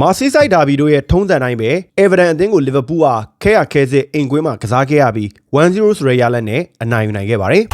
မာစီဆိုင်ဒါဘီတို့ရဲ့ထုံးစံတိုင်းပဲအေဗာတန်အသင်းကိုလီဗာပူးဟာခဲရခဲစစ်အိမ်ကွင်းမှာကစားခဲ့ရပြီး1-0ဆိုတဲ့ရလဒ်နဲ့အနိုင်ယူနိုင်ခဲ့ပါတယ်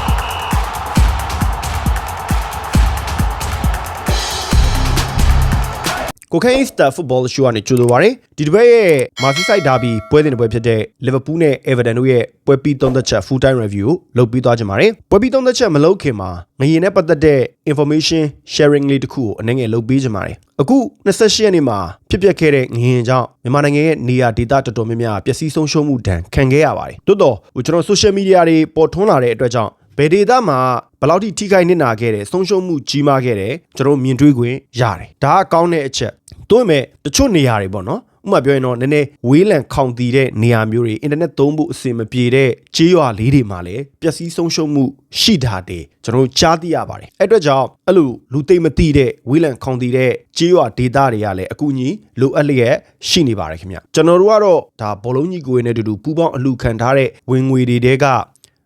ကိုခိုင်းစတာဖုတ်ဘောရှိုးကနေကြိုဆိုပါရယ်ဒီတစ်ပတ်ရဲ့မာစီဆိုင်ဒါဘီပွဲစဉ်တစ်ပွဲဖြစ်တဲ့လီဗာပူးနဲ့အေဗာတန်တို့ရဲ့ပွဲပြီးသုံးသက်ချက် full time review ကိုလုပ်ပြီးသွားကြပါရယ်ပွဲပြီးသုံးသက်ချက်မလုပ်ခင်မှာငရင်နဲ့ပတ်သက်တဲ့ information sharing လေးတစ်ခုကိုအနေငယ်လုပ်ပေးကြပါရယ်အခု28ရက်နေ့မှာဖြစ်ပျက်ခဲ့တဲ့ငရင်ကြောင့်မြန်မာနိုင်ငံရဲ့နေရာဒေသတော်တော်များများပျက်စီးဆုံးရှုံးမှုဒဏ်ခံခဲ့ရပါတယ်တိုးတော့ကျွန်တော် social media တွေပေါ်ထွန်းလာတဲ့အတွက်ကြောင့် ဘယ်ဒေသမှာဘယ်လောက်ထိထိခိုက်နစ်နာခဲ့တယ်ဆုံးရှုံးမှုကြီးမားခဲ့တယ်ကျွန်တော်မြင်တွေ့ခွင့်ရတယ်ဒါကကောင်းတဲ့အချက်တွင်းမဲ့တချို့နေရာတွေပေါ့နော်ဥပမာပြောရင်တော့နည်းနည်းဝေးလံခေါင်တည်တဲ့နေရာမျိုးတွေအင်တာနက်သုံးဖို့အဆင်မပြေတဲ့ကြေးရွာလေးတွေမှာလည်းပျက်စီးဆုံးရှုံးမှုရှိတာတည်းကျွန်တော်ကြားသိရပါတယ်အဲ့အတွက်ကြောင့်အဲ့လိုလူသိမ့်မသိတဲ့ဝေးလံခေါင်တည်တဲ့ကြေးရွာဒေသတွေကလည်းအကူအညီလိုအပ်လျက်ရှိနေပါတယ်ခင်ဗျကျွန်တော်တို့ကတော့ဒါဘောလုံးကြီးကိုယ်နဲ့အတူတူပူပေါင်းအလူခံထားတဲ့ဝင်ငွေတွေတဲက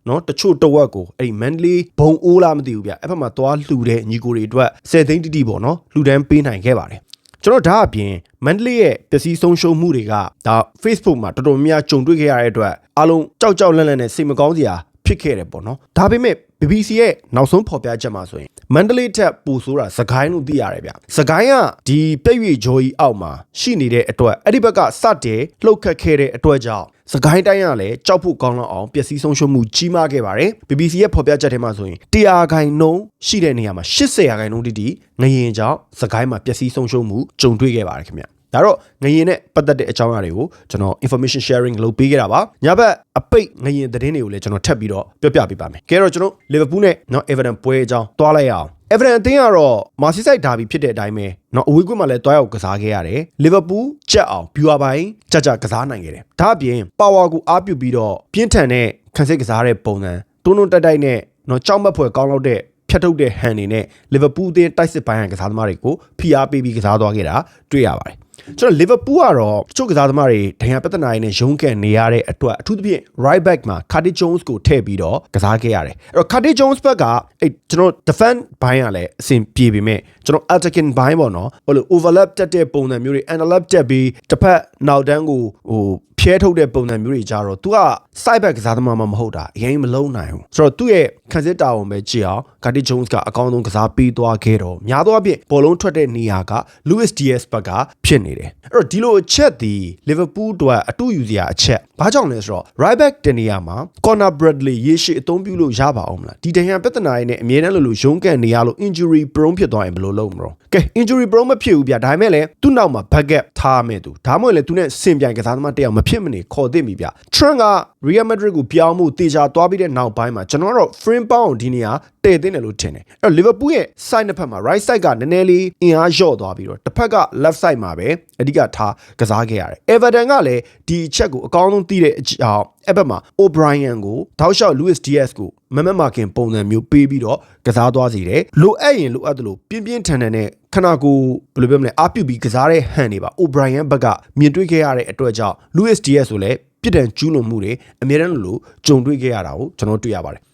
နော်တချို့တဝက်ကိုအဲ့ဒီမန်ဒလေးဘုံအိုးလားမသိဘူးဗျအဲ့ဘက်မှာသွားလှူတဲ့ညီကိုတွေအတွက်10သိန်းတိတိပေါ့နော်လှူဒန်းပေးနိုင်ခဲ့ပါတယ်ကျွန်တော်ဒါအပြင်မန်ဒလေးရဲ့ပျက်စီးဆုံးရှုံးမှုတွေကဒါ Facebook မှာတော်တော်များများကြုံတွေ့ခဲ့ရတဲ့အတွက်အားလုံးကြောက်ကြောက်လန့်လန့်နဲ့စိတ်မကောင်းစရာ ဖြစ်ခဲ့တယ်ပေါ့နော်ဒါပေမဲ့ BBC ရဲ့နောက်ဆုံးဖော်ပြချက်မှာဆိုရင်မန္တလေးထက်ပိုဆိုးတာစကိုင်းလို့သိရတယ်ဗျစကိုင်းကဒီပြည့်ရွေဂျိုးကြီးအောက်မှာရှိနေတဲ့အတွက်အဲ့ဒီဘက်ကစတဲ့လှုပ်ခတ်ခဲ့တဲ့အတွက်ကြောင့်စကိုင်းတိုင်းကလည်းကြောက်ဖို့ကောင်းလောက်အောင်ပျက်စီးဆုံးရှုံးမှုကြီးမားခဲ့ပါတယ် BBC ရဲ့ဖော်ပြချက်ထဲမှာဆိုရင်100ခိုင်နှုန်းရှိတဲ့နေရာမှာ80ရာခိုင်နှုန်းတိတိငရင်ကြောင့်စကိုင်းမှာပျက်စီးဆုံးရှုံးမှုကြုံတွေ့ခဲ့ပါတယ်ခင်ဗျ ဒါတော့ငရင်နဲ့ပတ်သက်တဲ့အကြောင်းအရာတွေကိုကျွန်တော် information sharing လုပ်ပေးခဲ့တာပါညဘက်အပိတ်ငရင်သတင်းတွေကိုလည်းကျွန်တော်ထပ်ပြီးတော့ပြောပြပေးပါမယ်ကဲတော့ကျွန်တော် Liverpool နဲ့နော် Everton ပွဲအကြောင်းတွားလိုက်ရအောင် Everton အသင်းကတော့မာစီဆိုင်ဒါဘီဖြစ်တဲ့အတိုင်းပဲเนาะအဝေးကွင်းမှာလည်းတွားရောက်ကစားခဲ့ရတယ်။ Liverpool ကြက်အောင် viewer ပိုင်းကြကြကစားနိုင်ခဲ့တယ်။ဒါအပြင် power ကိုအားပြုပြီးတော့ပြင်းထန်တဲ့ခံစစ်ကစားတဲ့ပုံစံတွန်းတွန်းတက်တိုက်နဲ့เนาะကြောက်မက်ဖွယ်ကောင်းလောက်တဲ့ဖြတ်ထုတ်တဲ့ဟန်တွေနဲ့ Liverpool အသင်းတိုက်စစ်ပိုင်းကစားသမားတွေကိုဖိအားပေးပြီးကစားသွားခဲ့တာတွေ့ရပါတယ်။ ကျွန်တော် Liverpool ကတော့တချို့ကစားသမားတွေဒဏ်ရာပြဿနာတွေနဲ့ရုန်းကန်နေရတဲ့အတွက်အထူးသဖြင့် right back မှာ Curtis Jones ကိုထည့်ပြီးတော့ကစားခဲ့ရတယ်။အဲ့တော့ Curtis Jones ဘက်ကအဲ့ကျွန်တော် defend ဘိုင်းကလည်းအဆင်ပြေပေမဲ့ကျွန်တော် attacking ဘိုင်းပေါ့နော်ဟိုလို overlap တက်တဲ့ပုံစံမျိုးတွေ underlap တက်ပြီးတစ်ဖက်နောက်တန်းကိုဟိုဖြဲထုတ်တဲ့ပုံစံမျိုးတွေကြတော့ तू က side back ကစားသမားမှမဟုတ်တာအရင်မလုံးနိုင်ဘူးဆိုတော့သူ့ရဲ့ခံစစ်တာဝန်ပဲကြည့်အောင် Curtis Jones ကအကောင်းဆုံးကစားပေးသွားခဲ့တော့များသောအားဖြင့်ဘောလုံးထွက်တဲ့နေရာက Luis Diaz ဘက်ကဖြစ်နေတယ်အဲ့တော့ဒီလိုအချက်ဒီ Liverpool တို့အတူယူစရာအချက်ဘာကြောင့်လဲဆိုတော့ right back တနေရာမှာ Conor Bradley ရေရှည်အသုံးပြုလို့ရပါအောင်မလားဒီတန်ရန်ပြဿနာတွေနဲ့အမြဲတမ်းလို့လို့ရုန်းကန်နေရလို့ injury prone ဖြစ်သွားရင်ဘယ်လိုလုပ်မလို့ကဲ injury prone မဖြစ်ဘူးဗျဒါပေမဲ့လည်းသူ့နောက်မှာ backup ထားမယ်သူဒါမှမဟုတ်လေသူနဲ့စင်ပြိုင်ကစားသမားတယောက်မဖြစ်မနေခေါ်သင့်ပြီဗျ Trent က Real Madrid ကိုပြောင်းမှုတေချာသွားပြီးတဲ့နောက်ပိုင်းမှာကျွန်တော်တို့ frame pound ဒီနေရာတည်သိနေလို့ထင်တယ်အဲ့တော့ Liverpool ရဲ့ side နှစ်ဖက်မှာ right side ကနည်းနည်းလေးအင်အားလျော့သွားပြီးတော့တစ်ဖက်က left side မှာပဲအဓိကထားကစားခဲ့ရတယ် Everton ကလည်းဒီအချက်ကိုအကောင်းဆုံးသိတဲ့အကြောင်းအဲ့ဘက်မှာ O'Brien ကိုတောက်လျှောက် Luis Diaz ကိုမမမာခင်ပုံစံမျိုးပေးပြီးတော့ကစားသွားစီတယ်လိုအပ်ရင်လိုအပ်တယ်လို့ပြင်းပြင်းထန်ထန်နဲ့ခနာကိုဘယ်လိုပြောမလဲအားပြုပြီးကစားတဲ့ဟန်တွေပါ O'Brien ဘက်ကမြင်တွေ့ခဲ့ရတဲ့အတွက်ကြောင့် Luis Diaz ဆိုလည်းပြစ်ဒဏ်ကျူးလွန်မှုတွေအများတန်းလို့ကြုံတွေ့ခဲ့ရတာကိုကျွန်တော်တွေ့ရပါတယ်အဲ့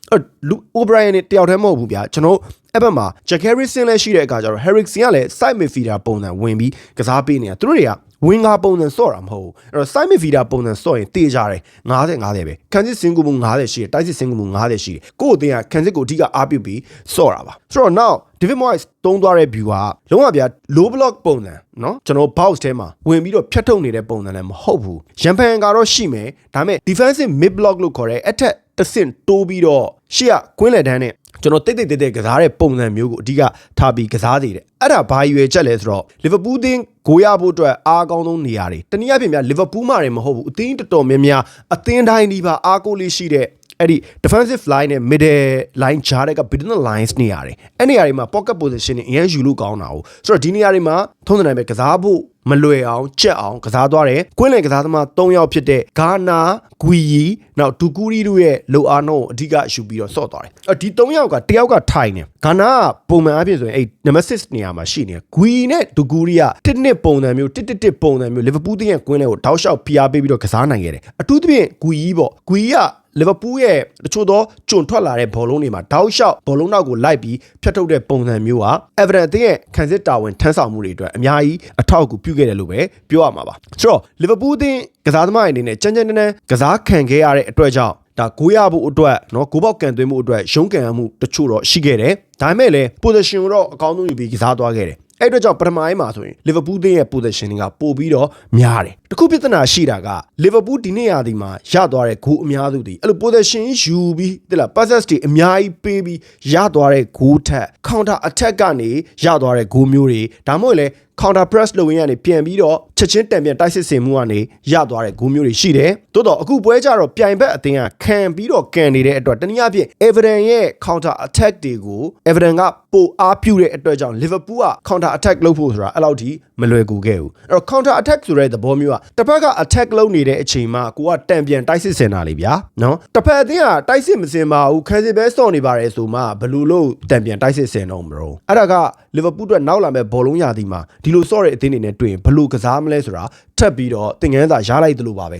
လူအိုဘရိုင်နဲ့တယောက်တည်းမဟုတ်ဘူးဗျာကျွန်တော်အဲ့ဘက်မှာ Jack Harrison လည်းရှိတဲ့အခါကျတော့ Harrison ကလည်း side midfielder ပုံစံဝင်ပြီးကစားပေးနေတာသူတို့တွေကဝင်းကားပုံစံစော့တာမဟုတ်ဘူးအဲ့တော့ side midfielder ပုံစံစော့ရင်တေးကြတယ်90 50ပဲခန်းစစ်စင်ကူမှု90ရှိတယ်တိုက်စစ်စင်ကူမှု90ရှိတယ်ကိုယ့်အတင်းကခန်းစစ်ကိုအဓိကအားပြုပြီးစော့တာပါဆိုတော့ now David Moyes တုံးသွားတဲ့ view ကလုံးဝဗျာ low block ပုံစံเนาะကျွန်တော် box ထဲမှာဝင်ပြီးတော့ဖြတ်ထုတ်နေတဲ့ပုံစံလည်းမဟုတ်ဘူးရန်ဖန်ကတော့ရှိမယ်ဒါပေမဲ့ defensive mid block လို့ခေါ်တဲ့အထက် တစ်ဆင့်တိုးပြီးတော့ရှေ့ကကွင်းလက်တန်းနဲ့ကျွန်တော်တိတ်တိတ်တိတ်တိတ်ကစားတဲ့ပုံစံမျိုးကိုအဓိကထားပြီးကစားသေးတယ်အဲ့ဒါဘာရွယ်ချက်လဲဆိုတော့လီဗာပူးတင်းဂိုးရဖို့အတွက်အားကောင်းဆုံးနေရာတွေတနည်းအားဖြင့်များလီဗာပူးမှလည်းမဟုတ်ဘူးအသင်းတော်တော်များများအသင်းတိုင်းဒီပါအားကိုးလေးရှိတဲ့ အဲ့ဒီ defensive line နဲ့ middle line ဂျားတဲ့က between the lines နေရတယ်အဲ့နေရာတွေမှာ pocket position တွေအရင်ယူလို့ကောင်းတာ哦ဆိုတော့ဒီနေရာတွေမှာထုံးစံတိုင်းပဲကစားဖို့မလွယ်အောင်ကြက်အောင်ကစားသွားတယ်။ကွင်းလယ်ကစားသမား၃ယောက်ဖြစ်တဲ့ဂါနာဂွီယီနောက်ဒူကူရီတို့ရဲ့လိုအာနိုကိုအဓိကယူပြီးတော့ဆော့သွားတယ်။အဲဒီ၃ယောက်ကတယောက်ကထိုင်နေ။ဂါနာကပုံမှန်အဖြစ်ဆိုရင်အဲ့နံပါတ်6နေရာမှာရှိနေ။ဂွီနဲ့ဒူကူရီကတစ်နှစ်ပုံစံမျိုးတစ်တစ်တစ်ပုံစံမျိုးလီဗာပူးတင်းရဲ့ကွင်းလယ်ကိုတောက်လျှောက်ဖိအားပေးပြီးတော့ကစားနိုင်ခဲ့တယ်။အထူးသဖြင့်ဂွီယီပေါ့။ဂွီယီက လီဗာပူးရဲ့တချို့သောကျွံထွက်လာတဲ့ဘောလုံးတွေမှာတောက်လျှောက်ဘောလုံးနောက်ကိုလိုက်ပြီးဖျက်ထုတ်တဲ့ပုံစံမျိုးဟာ Everton အသင်းရဲ့ခံစစ်တာဝန်ထမ်းဆောင်မှုတွေအတွက်အများကြီးအထောက်အကူပြုခဲ့တယ်လို့ပဲပြောရမှာပါဆိုတော့လီဗာပူးအသင်းကစားသမားတွေအနေနဲ့ကြမ်းကြမ်းတမ်းတမ်းကစားခံခဲ့ရတဲ့အတွက်ကြောင့်ဒါကိုရဖို့အတွက်เนาะကိုပေါက်ကန်သွင်းမှုအတွက်ရုန်းကန်ရမှုတချို့တော့ရှိခဲ့တယ်ဒါပေမဲ့လည်း position ကိုတော့အကောင်းဆုံးယူပြီးကစားသွားခဲ့တယ် အဲ့အတွက်ကြောင့်ပထမပိုင်းမှာဆိုရင်လီဗာပူးသင်းရဲ့ position ကပို့ပြီးတော့များတယ်တခုပြဿနာရှိတာကလီဗာပူးဒီနေ့ရာသီမှာရသွားတဲ့ဂိုးအများစုဒီအဲ့လို position ယူပြီးတိလား passes တွေအများကြီးပေးပြီးရသွားတဲ့ဂိုးထက် counter attack ကနေရသွားတဲ့ဂိုးမျိုးတွေဒါမှမဟုတ်လေ counter press လုပ်ရင်းကနေပြန်ပြီးတော့ချက်ချင်းတံပြန်တိုက်စစ်စင်မှုကနေရသွားတဲ့ဂိုးမျိုးတွေရှိတယ်။သို့တော့အခုပွဲကြတော့ပြိုင်ဘက်အသင်းကခံပြီးတော့ကန်နေတဲ့အတွက်တနည်းအားဖြင့် Everton ရဲ့ counter attack တွေကို Everton ကပိုအားပြုတဲ့အတွက်ကြောင့် Liverpool က counter attack လုပ်ဖို့ဆိုတာအဲ့လောက်ထိမလွယ်ကူခဲ့ဘူး။အဲ့တော့ counter attack ဆိုတဲ့သဘောမျိုးကတစ်ဖက်က attack လုပ်နေတဲ့အချိန်မှာကိုကတံပြန်တိုက်စစ်စင်တာလေဗျာနော်။တစ်ဖက်အသင်းကတိုက်စစ်မစင်ပါဘူးခံစစ်ပဲစော့နေပါတယ်ဆိုမှဘယ်လိုလုပ်တံပြန်တိုက်စစ်စင်တော့မလို့အဲ့ဒါက Liverpool အတွက်နောက်လာမဲ့ဘောလုံးရာသီမှာဒီလိုစော့တဲ့အသင်းတွေနဲ့တွေ့ရင်ဘယ်လိုကစားမလဲဆိုတာထပ်ပြီးတော့သင်ငန်းစာရလိုက်သလိုပါပဲ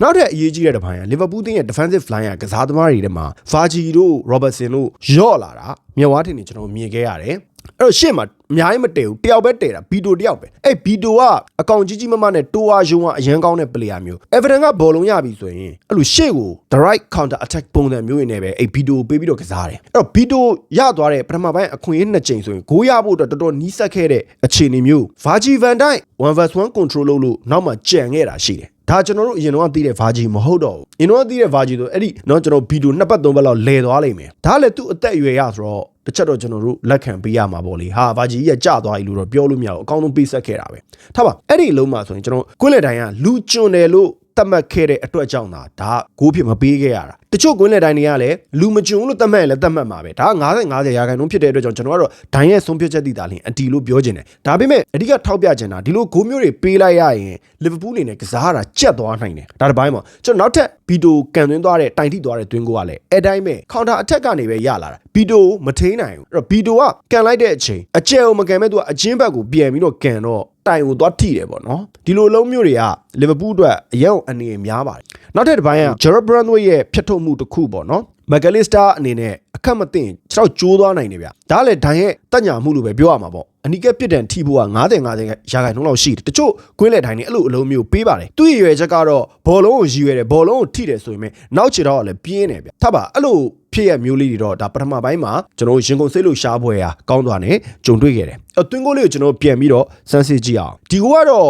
နောက်ထပ်အရေးကြီးတဲ့တစ်ပိုင်းက Liverpool တင်းရဲ့ defensive line ကကစားသမားတွေထဲမှာ Vargy တို့ Robertson တို့ယော့လာတာမြဝါထင်နေကျွန်တော်မြင်ခဲ့ရတယ် အဲ့တော့ရှေ့မှာအများကြီးမတည်ဘူးတယောက်ပဲတည်တာဘီတိုတယောက်ပဲအဲ့ဘီတိုကအကောင်ကြီးကြီးမမနဲ့တိုးဝါယုံကအရန်ကောင်းတဲ့ player မျိုး Everton ကဘောလုံးရပြီဆိုရင်အဲ့လိုရှေ့ကို the right counter attack ပုံစံမျိုးတွေနဲ့ပဲအဲ့ဘီတိုပေးပြီးတော့ကစားတယ်အဲ့တော့ဘီတိုရသွားတဲ့ပထမပိုင်းအခွင့်အရေးနှစ်ကြိမ်ဆိုရင်ဂိုးရဖို့အတွက်တော်တော်နီးစပ်ခဲ့တဲ့အခြေအနေမျိုး Virgil van Dijk 1 vs 1 control လုပ်လို့နောက်မှကြံခဲ့တာရှိတယ် ဒါကျွန်တော်တို့အရင်တော့သိတဲ့ Virgil မဟုတ်တော့ဘူးအရင်တော့သိတဲ့ Virgil ဆိုအဲ့ဒီเนาะကျွန်တော်ဗီဒီယိုနှစ်ပတ်သုံးပတ်လောက်လဲသွားလိမ့်မယ်ဒါလည်းသူ့အသက်အရွယ်ရဆိုတော့တစ်ချက်တော့ကျွန်တော်တို့လက်ခံပေးရမှာပေါ့လေဟာ Virgil ကြီးကကြာသွားပြီလို့တော့ပြောလို့မရဘူးအကောင်းဆုံးပေးဆက်ခဲ့တာပဲထားပါအဲ့ဒီအလုံးမှာဆိုရင်ကျွန်တော်ကွင်းလက်တိုင်းကလူကျွန်းတယ်လို့ သတ်မှတ်ခဲ့တဲ့အတွက်ကြောင့်သာဒါဂိုးဖြစ်မပေးခဲ့ရတာတချို့ကွင်းလက်တိုင်းတွေကလည်းလူမကျွန်းလို့သတ်မှတ်ရင်လည်းသတ်မှတ်မှာပဲဒါက90 90ရာခိုင်နှုန်းဖြစ်တဲ့အတွက်ကြောင့်ကျွန်တော်ကတော့ဒိုင်းရဲ့ဆုံးဖြတ်ချက်တည်တာလင်းအတီလို့ပြောချင်တယ်ဒါပေမဲ့အဓိကထောက်ပြချင်တာဒီလိုဂိုးမျိုးတွေပေးလိုက်ရရင်လီဗာပူးအနေနဲ့ကစားရတာကြက်သွားနိုင်တယ်ဒါတစ်ပိုင်းပေါ့ကျွန်တော်နောက်ထပ်ဗီတိုကန်သွင်းသွားတဲ့တိုင်ထိသွားတဲ့တွင်းကိုကလည်းအဲတိုင်းပဲကောင်တာအထက်ကနေပဲရလာတာဗီတိုမထိန်နိုင်ဘူးအဲ့တော့ဗီတိုကကန်လိုက်တဲ့အချိန်အကျဲကိုမကန်မဲ့သူကအချင်းဘက်ကိုပြန်ပြီးတော့ကန်တော့ တိုင်ကိုသွားထိတယ်ပေါ့နော်ဒီလိုလုံးမျိုးတွေကလီဗာပူးအတွက်အရင်အနေနဲ့များပါတယ်နောက်ထပ်တစ်ပိုင်းက Gerard Brandway ရဲ့ဖြတ်ထုတ်မှုတစ်ခုပေါ့နော် မက်ကလစ်စတာအနေနဲ့အခက်မသိရင်ကျွန်တော်ကြိုးသွားနိုင်တယ်ဗျဒါလည်းဒိုင်ရဲ့တက်ညာမှုလို့ပဲပြောရမှာပေါ့အနီးကပြစ်ဒဏ်ထိဖို့က90 90ရာခိုင်နှုန်းလောက်ရှိတယ်တချို့ကွင်းလက်တိုင်းနေအဲ့လိုအလုံးမျိုးပေးပါတယ်သူ့ရည်ရွယ်ချက်ကတော့ဘောလုံးကိုရည်ရွယ်တယ်ဘောလုံးကိုထိတယ်ဆိုရင်နောက်ခြေတော့ကလည်းပြင်းတယ်ဗျထပ်ပါအဲ့လိုဖြစ်ရမျိုးလေးတွေတော့ဒါပထမပိုင်းမှာကျွန်တော်ရင်ကုန်စိတ်လို့ရှားပွဲရာကောင်းသွားတယ်ကြုံတွေ့ခဲ့တယ်အတွင်းကိုလေးကိုကျွန်တော်ပြန်ပြီးတော့စမ်းစစ်ကြည့်အောင်ဒီကိုကတော့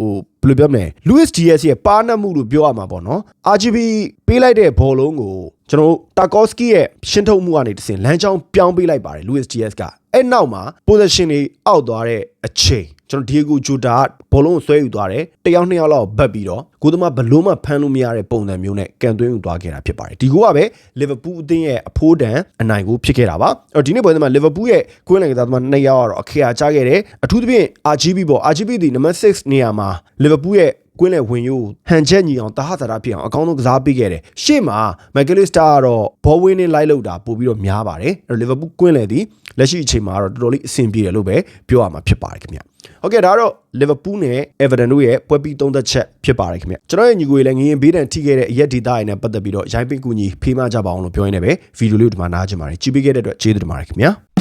ဟိုဘယ်လိုပြောမလဲ Luis Diaz ရဲ့ပါနတ်မှုလို့ပြောရမှာပေါ့နော် RGB ပေးလိုက်တဲ့ဘောလုံးကို ကျွန်တော်တာကော့စကီရဲ့ရှင်းထုတ်မှုကနေတစင်လမ်းကြောင်းပြောင်းပေးလိုက်ပါတယ် Luis Diaz ကအဲ့နောက်မှာ position တွေအောက်သွားတဲ့အချိန်ကျွန်တော်ဒီဂိုဂျိုတာဘောလုံးကိုဆွဲယူသွားတယ်တယောက်နှစ်ယောက်လောက်ဘတ်ပြီးတော့ကိုသမားဘလုံးမှဖမ်းလို့မရတဲ့ပုံစံမျိုးနဲ့ကန်သွင်းယူသွားခဲ့တာဖြစ်ပါတယ်ဒီကိုကပဲလီဗာပူးအသင်းရဲ့အဖိုးတန်အနိုင်ကိုဖြစ်ခဲ့တာပါအဲ့တော့ဒီနေ့ပွဲမှာလီဗာပူးရဲ့ကွင်းလန်ကစားသမားနှစ်ယောက်ကတော့အခရာချခဲ့တယ်အထူးသဖြင့် RGB ပေါ့ RGB ဒီနံပါတ်6နေရာမှာလီဗာပူးရဲ့ ကွင်းလေဝင်ယူဟန်ချက်ညီအောင်တာဟာတာတာဖြစ်အောင်အကောင်းဆုံးကစားပေးခဲ့တယ်ရှေ့မှာမက်ကလစ်စတာကတော့ဘောဝင်းနဲ့လိုက်လောက်တာပို့ပြီးတော့များပါတယ်အဲ့တော့လီဗာပူးကွင်းလေဒီလက်ရှိအချိန်မှာတော့တော်တော်လေးအဆင်ပြေတယ်လို့ပဲပြောရမှာဖြစ်ပါတယ်ခင်ဗျဟုတ်ကဲ့ဒါကတော့လီဗာပူးနဲ့အေဗာတန်တို့ရဲ့ပွဲပြီးသုံးသက်ချက်ဖြစ်ပါတယ်ခင်ဗျကျွန်တော်ရဲ့ညီကိုလည်းငရင်ဘေးတန်ထိခဲ့တဲ့အရက်ဒေတာတွေနဲ့ပတ်သက်ပြီးတော့ရိုင်းပင်းကူညီဖေးမကြပါအောင်လို့ပြောရင်းနဲ့ပဲဗီဒီယိုလေးကိုဒီမှာနားချင်ပါတယ်ကြည့်ပေးခဲ့တဲ့အတွက်ကျေးဇူးတင်ပါတယ်ခင်ဗျာ